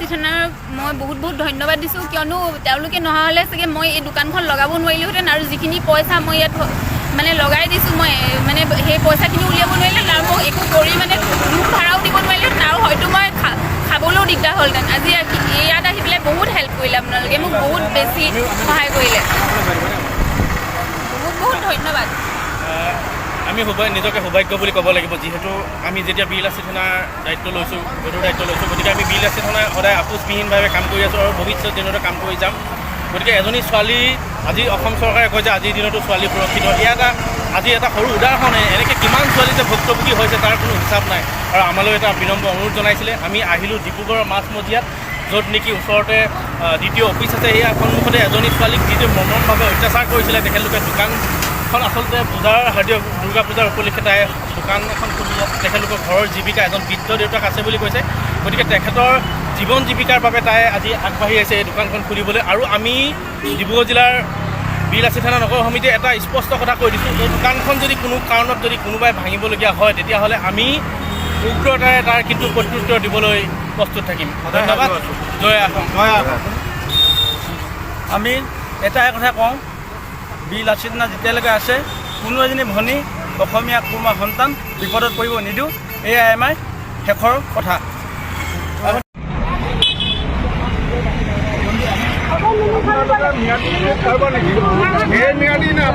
বিলাচী থানাৰ মই বহুত বহুত ধন্যবাদ দিছোঁ। কিয়নো তেওঁলোকে নহা হ'লে চাগে মই এই দোকানখন লগাব নোৱাৰিলোহেঁতেন আৰু যিখিনি পইচা মই ইয়াত মানে লগাই দিছোঁ মই মানে সেই পইচাখিনি উলিয়াব নোৱাৰিলে আৰু মোক একো কৰি মানে ৰুম ভাড়াও দিব নোৱাৰিলেহেঁতেন আৰু হয়তো মই খা খাবলৈও দিগদাৰ হ'লহেঁতেন আজি আহি- ইয়াত আহি পেলাই বহুত হেল্প কৰিলে আপোনালোকে মোক বহুত বেছি সহায় কৰিলে বহুত বহুত ধন্যবাদ আমি নিজকে সৌভাগ্য বুলি ক'ব লাগিব? যিহেতু আমি যেতিয়া বিৰলাচী থানাৰ দায়িত্ব লৈছোঁ গধুৰ দায়িত্ব লৈছোঁ, গতিকে আমি বিৰলাচী থানাৰ সদায় আপোচবিহীনভাৱে কাম কৰি আছোঁ আৰু ভৱিষ্যত দিনতো কাম কৰি যাম। গতিকে এজনী ছোৱালী, আজি অসম চৰকাৰে কয় যে আজিৰ দিনতো ছোৱালী সুৰক্ষিত এয়া এটা, আজি এটা সৰু উদাহৰণ এনেকৈ কিমান ছোৱালী যে ভুক্তভোগী হৈছে তাৰ কোনো হিচাপ নাই। আৰু আমালৈ এটা বিনম্ৰ অনুৰোধ জনাইছিলে, আমি আহিলোঁ ডিব্ৰুগড়ৰ মাজমজিয়াত য'ত নেকি ওচৰতে দ্বিতীয় অফিচ আছে। সেয়া সন্মুখতে এজনী ছোৱালীক যিটো মৰ্মভাৱে অত্যাচাৰ কৰিছিলে, তেখেতলোকে দোকানখন আচলতে পূজাৰ হাৰ্দিয় দুৰ্গা পূজাৰ উপলক্ষে তাই দোকান এখন খুলি তেখেতলোকৰ ঘৰৰ জীৱিকা এজন বৃদ্ধ দেউতাক আছে বুলি কৈছে। গতিকে তেখেতৰ জীৱন জীৱিকাৰ বাবে তাই আজি আগবাঢ়ি আহিছে এই দোকানখন খুলিবলৈ। আৰু আমি ডিব্ৰুগড় জিলাৰ বিলাচী থানা নগৰ সমিতিয়ে এটা স্পষ্ট কথা কৈ দিছোঁ। এই দোকানখন যদি কোনো কাৰণত যদি কোনোবাই ভাঙিবলগীয়া হয় তেতিয়াহ'লে আমি উগ্ৰতাৰে তাৰ কিন্তু প্ৰত্যুত্তৰ দিবলৈ প্ৰস্তুত থাকিম। ধন্যবাদ। জয় আসাম আমি এটাই কথা কওঁ বীৰ লাচিত নাথ যেতিয়ালৈকে আছে কোনো এজনী ভনী অসমীয়া কোনোবা সন্তান বিপদত পৰিব নিদিওঁ এয়াই আমাৰ শেষৰ কথা। এই ম্যাদি না?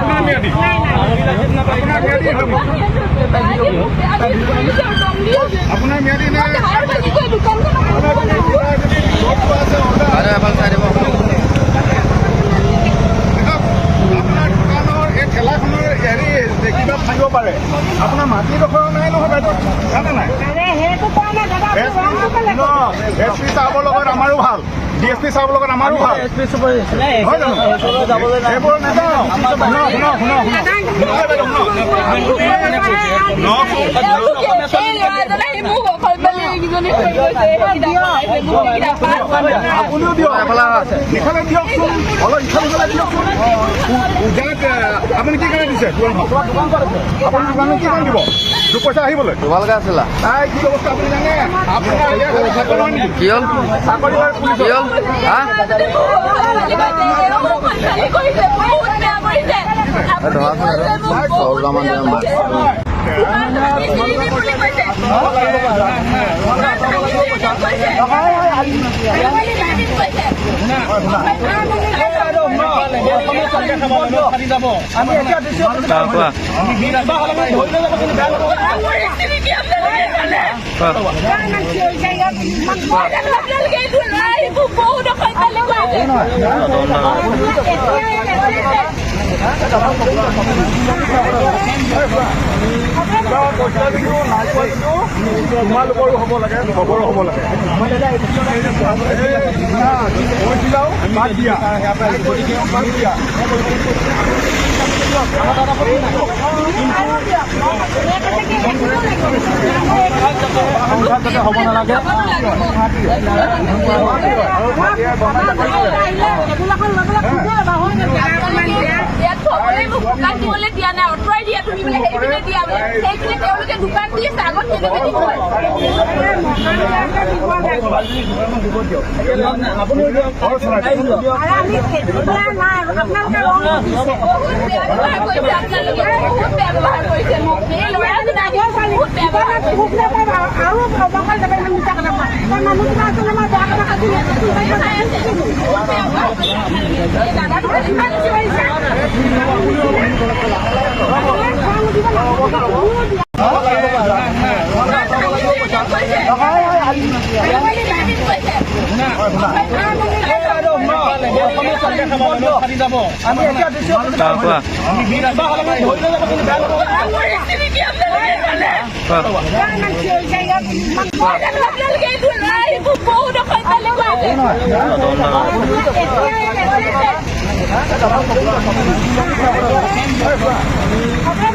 এছ পি চাহাবৰ লগত আমাৰো ভাল ডি এছ পি চাহাবৰ লগত আমাৰো ভাল হয় জানো সেইবোৰ নাজানো শুনক শুনক শুনক শুনক নহয় বাইদেউ শুনক আপুনিও দিয়ক ইফালে দিয়কচোন অলপ ইফালে ইফালে দিয়কচোন যাক আপুনি কি কাৰণে দিছে আপুনি দোকানত কি কাৰণে দিব দুপইচা আহিবলৈ তোমালোকে আছিলা তাই কি অৱস্থা আপুনি জানে ইয়াত চাকৰি কি হ'ল চাকৰি কি হ'ল হা ধৰাচোন সৰুলামান কোৱা তোমালোকৰো হ'ব লাগে খবৰো হ'ব লাগে কৈছিলাও বাদ দিয়া বাদ দিয়া সংঘাত যাতে হ'ব নালাগে ইয়াত দিয়া নাই আঁতৰাই দিয়া তুমি বোলে সেইপিনে দিয়া বোলে। সেইপিনে তেওঁলোকে দোকান দি আছে আগত কেনেকৈ দিব বহুত বহুত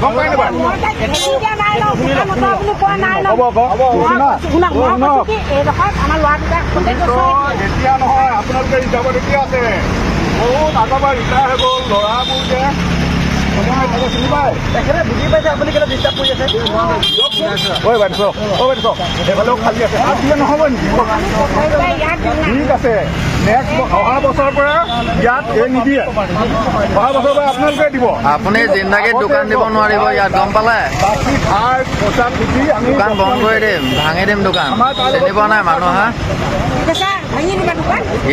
গম পাই নাপায় এতিয়া নহয় আপোনালোকে ৰিজাৰ্ভত এতিয়া আছে বহুত আগৰ পৰা ৰিটায়াৰ হৈ গ'ল ল'ৰাবোৰ যে ঠিক আছে অহা বছৰৰ পৰা ইয়াত এই নিদিয়ে অহা বছৰৰ পৰা আপোনালোকে দিব আপুনি জিন্দাগীত দোকান দিব নোৱাৰিব, ইয়াত গম পালে? বাকী সাৰ পইচা আমি দোকান বন্ধ কৰি দিম, ভাঙি দিম দোকান। চিনি পোৱা নাই মানুহ, হা?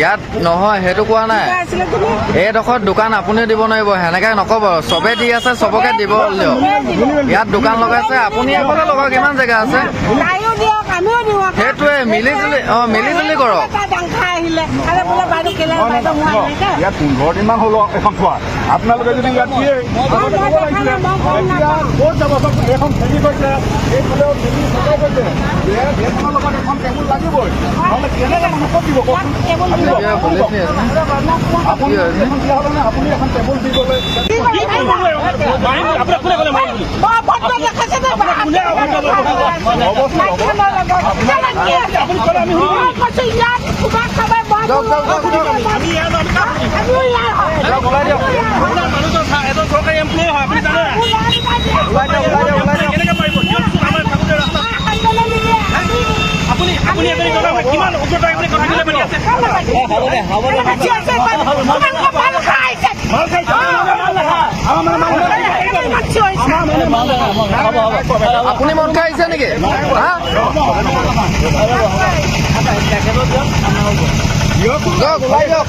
ইয়াত নহয় সেইটো কোৱা নাই। এইডোখৰত দোকান আপুনিও দিব নোৱাৰিব সেনেকে নক'ব। চবে দি আছে চবকে দিব দিয়ক ইয়াত দোকান লগাইছে আপুনি এফালে লগাওক কিমান জেগা আছে। আমিও দিওঁ সেইটোৱে মিলি জুলি অঁ মিলি জুলি কৰক। ইয়াত পোন্ধৰ দিনমান হ'ল এখন থোৱা আপোনালোকে যদি ইয়াত দিয়ে ক'ত যাব? এইখন খেলি গৈছে। এইফালেও খেলি চলাই গৈছে। লগত এখন টেবুল লাগিবই। নহ'লে কেনেকৈ মানুহ ক'ত দিব আপুনি কিবা পুলিচ নি আছে? আপুনি এখন দিয়া হ'লে আপুনি এখন টেবুল দি গ'লে আপোনাক কোনে ক'লে মাৰিম বুলি। মই হয় এজন চৰকাৰী এমপ্লয়ী হয় আপুনি জানে কেনেকৈ পাৰিব আমাৰ থাকোঁতে আমি আপুনি আপুনি এজনী জনাব কিমান উগ্ৰতাৰে আপুনি কথা কৈ আছে হ'ব দে হ'ব দে মাছি আছে তোমালোকৰ ভালো খাইছে ভালো খাইছে আমাৰ মানে মানুহ মাছি হৈছে আপুনি মদ খাই আহিছে নেকি? হা যাওক ওলাই দিয়ক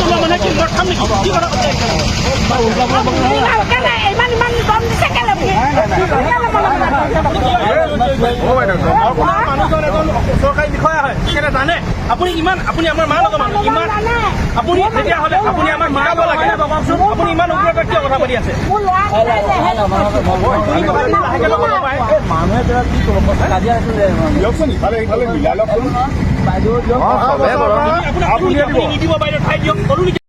হয় মানে কি কি চৰকাৰী বিষয়া হয় তেখেতে জানে আপুনি ইমান আপুনি আমাৰ মা মানুহ ইমান আপুনি তেতিয়াহ'লে আপুনি আমাক শিকাব লাগে আপুনি ইমান উগ্ৰতাৰে কিয় কথা পাতি আছে লাহেকৈ দিয়কচোন ইফালে ইফালে মিলাই কৰক আপুনি